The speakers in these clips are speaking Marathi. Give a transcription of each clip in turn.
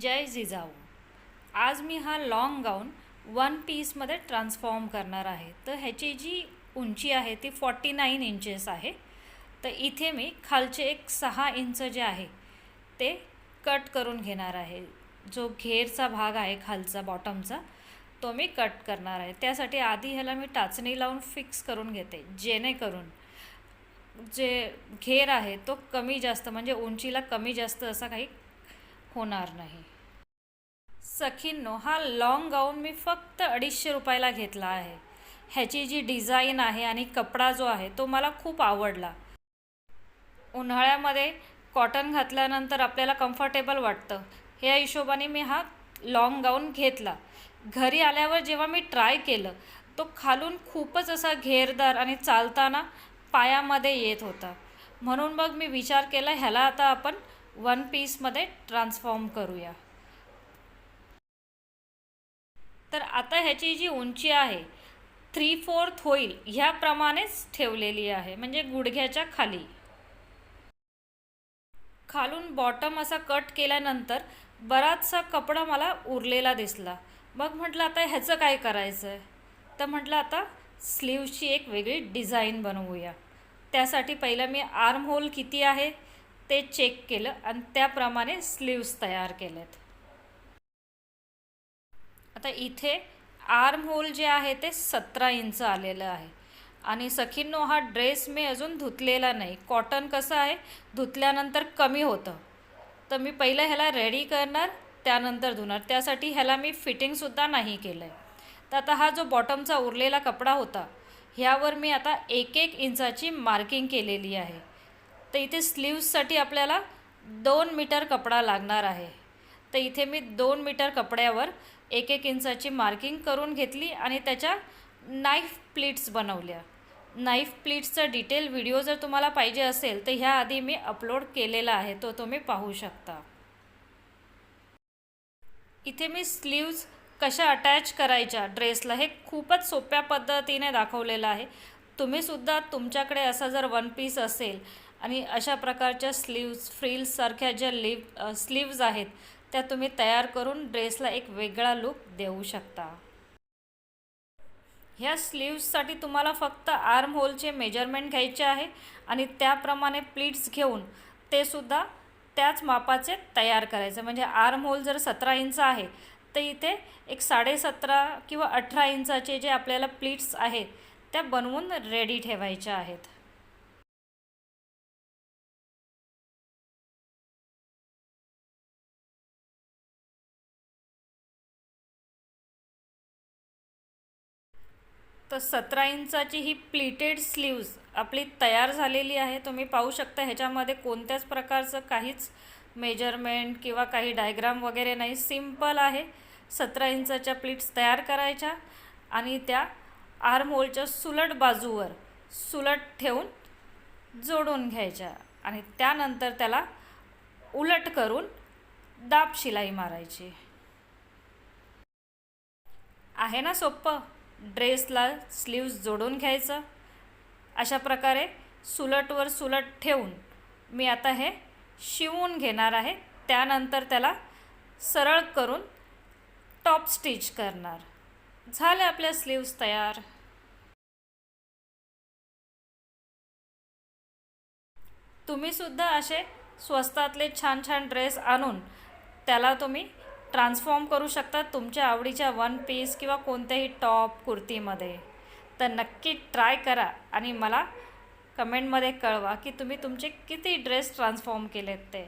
जय जिजाऊ. आज मी हा लाँग गाऊन वन पीसमध्ये ट्रान्सफॉर्म करणार आहे. तर ह्याची जी उंची आहे ती फॉर्टी नाईन इंचेस आहे. तर इथे मी खालचे एक सहा इंच जे आहे ते कट करून घेणार आहे. जो घेरचा भाग आहे खालचा बॉटमचा तो मी कट करणार आहे. त्यासाठी आधी ह्याला मी टाचणी लावून फिक्स करून घेते. जेणेकरून जे घेर आहे तो कमी जास्त म्हणजे उंचीला कमी जास्त असा काही होणार नाही. सखींनो हा लाँग गाऊन मी फक्त अडीचशे रुपयाला घेतला आहे. ह्याची जी डिझाईन आहे आणि कपडा जो आहे तो मला खूप आवडला. उन्हाळ्यामध्ये कॉटन घातल्यानंतर आपल्याला कम्फर्टेबल वाटतं. ह्या हिशोबाने मी हा लाँग गाऊन घेतला. घरी आल्यावर जेव्हा मी ट्राय केलं तो खालून खूपच असा घेरदार आणि चालताना पायामध्ये येत होता. म्हणून मग मी विचार केला ह्याला आता आपण वन पीसमध्ये ट्रान्सफॉर्म करूया. तर आता ह्याची जी उंची आहे थ्री फोर्थ होईल ह्याप्रमाणेच ठेवलेली आहे म्हणजे गुडघ्याच्या खाली. खालून बॉटम असा कट केल्यानंतर बराचसा कपडा मला उरलेला दिसला. मग म्हटलं आता ह्याचं काय करायचं आहे तर म्हटलं आता स्लीवची एक वेगळी डिझाईन बनवूया. त्यासाठी पहिलं मी आर्म होल किती आहे ते चेक केलं आणि त्याप्रमाणे स्लीव्स तयार केलेत. आता इथे आर्म होल जे आहे ते सतरा इंच आलेलं आहे. आणि सखींनो हा ड्रेस मी अजून धुतलेला नाही. कॉटन कसं आहे? धुतल्यानंतर कमी होतं. तर मी पहिलं ह्याला रेडी करणार त्यानंतर धुणार. त्यासाठी ह्याला मी फिटिंगसुद्धा नाही केलं आहे तर आता हा जो बॉटमचा उरलेला कपडा होता ह्यावर मी आता एक एक इंचाची मार्किंग केलेली आहे. तर इथे स्लीव्ससाठी आपल्याला दोन मीटर कपडा लागणार आहे. तर इथे मी दोन मीटर कपड्यावर एक एक इंचाची मार्किंग करून घेतली आणि त्याच्या नाईफ प्लीट्स बनवल्या. नाईफ प्लीट्सचा डिटेल व्हिडिओ जर तुम्हाला पाहिजे असेल तर ह्याआधी मी अपलोड केलेला आहे तो तुम्ही पाहू शकता. इथे मी स्लीव्ज कशा अटॅच करायच्या ड्रेसला हे खूपच सोप्या पद्धतीने दाखवलेलं आहे. तुम्हीसुद्धा तुमच्याकडे असा जर वन पीस असेल आणि अशा प्रकारच्या स्लीव्ज फ्रील्ससारख्या ज्या लिव स्लीव्ज आहेत त्या तुम्ही तयार करून ड्रेसला एक वेगळा लुक देऊ शकता. ह्या स्लीव्जसाठी तुम्हाला फक्त आर्म होलचे मेजरमेंट घ्यायचे आहे आणि त्याप्रमाणे प्लीट्स घेऊन ते सुद्धा त्याच मापाचे तयार करायचे. म्हणजे आर्म होल जर सतरा इंच आहे तर इथे एक साडेसतरा किंवा अठरा इंचाचे जे आपल्याला प्लीट्स आहेत त्या बनवून रेडी ठेवायच्या आहेत. तर सतरा इंचाची ही प्लीटेड स्लीव्ज आपली तयार झालेली आहे. तुम्ही पाहू शकता ह्याच्यामध्ये कोणत्याच प्रकारचं काहीच मेजरमेंट किंवा काही डायग्राम वगैरे नाही. सिंपल आहे. सतरा इंचाच्या प्लीट्स तयार करायच्या आणि त्या आर्म होलच्या सुलट बाजूवर सुलट ठेवून जोडून घ्यायच्या आणि त्यानंतर त्याला उलट करून दाब शिलाई मारायची. आहे ना सोप्पं? ड्रेसला स्लीव्ज जोडून घ्यायचं. अशा प्रकारे सुलटवर सुलट ठेवून मी आता हे शिवून घेणार आहे. त्यानंतर त्याला सरळ करून टॉप स्टिच करणार. झाले आपल्या स्लीव्ज तयार. तुम्हीसुद्धा असे स्वस्तातले छान छान ड्रेस आणून त्याला तुम्ही ट्रान्सफॉर्म करू शकता तुमच्या आवडीच्या वन पीस किंवा कोणत्याही टॉप कुर्तीमध्ये. तर नक्की ट्राय करा आणि मला कमेंटमध्ये कळवा की तुम्ही तुमचे किती ड्रेस ट्रान्सफॉर्म केलेत ते.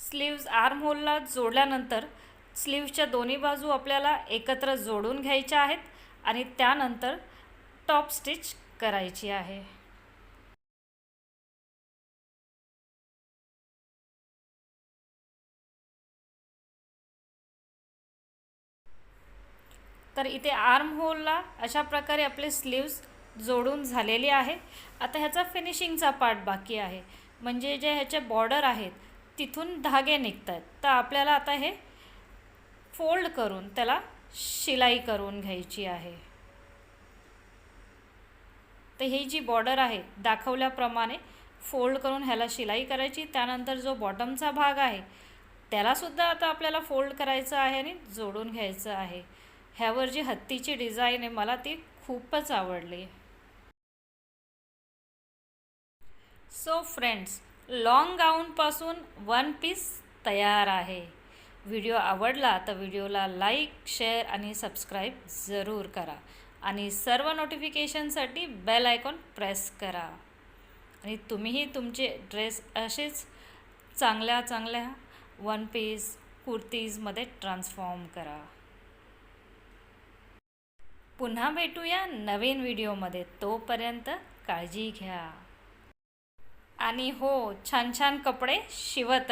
स्लीव्ज आर्म होलला जोडल्यानंतर स्लीव्सच्या दोन्ही बाजू आपल्याला एकत्र जोडून घ्यायच्या आहेत आणि त्यानंतर टॉप स्टिच करायची आहे. तर इथे आर्म होलला अशा प्रकारे आपले स्लीव्स जोडून झालेले आहे. आता ह्याचा फिनिशिंगचा पार्ट बाकी आहे. म्हणजे जे ह्याचे बॉर्डर आहेत तिथून धागे निघत आहेत तर आपल्याला आता हे फोल्ड करून त्याला शिलाई करून घ्यायची आहे. तर ही जी बॉर्डर आहे दाखवल्याप्रमाणे फोल्ड करून ह्याला शिलाई करायची. त्यानंतर जो बॉटमचा भाग आहे त्यालासुद्धा आता आपल्याला फोल्ड करायचं आहे आणि जोडून घ्यायचं आहे. ह्यावर जी हत्तीची डिझाईन आहे मला ती खूपच आवडली. सो फ्रेंड्स लॉंग गाऊनपासून वन पीस तयार आहे. व्हिडिओ आवडला तर व्हिडिओला लाईक शेअर आणि सबस्क्राईब जरूर करा. आणि सर्व नोटिफिकेशनसाठी बेल आयकॉन प्रेस करा. आणि तुम्हीही तुमचे ड्रेस असेच चांगल्या चांगल्या वन पीस कुर्तीजमध्ये ट्रान्सफॉर्म करा. पुन्हा भेटूया नवीन व्हिडिओमध्ये. तोपर्यंत काळजी घ्या. आणि हो छान छान कपडे शिवत राहा.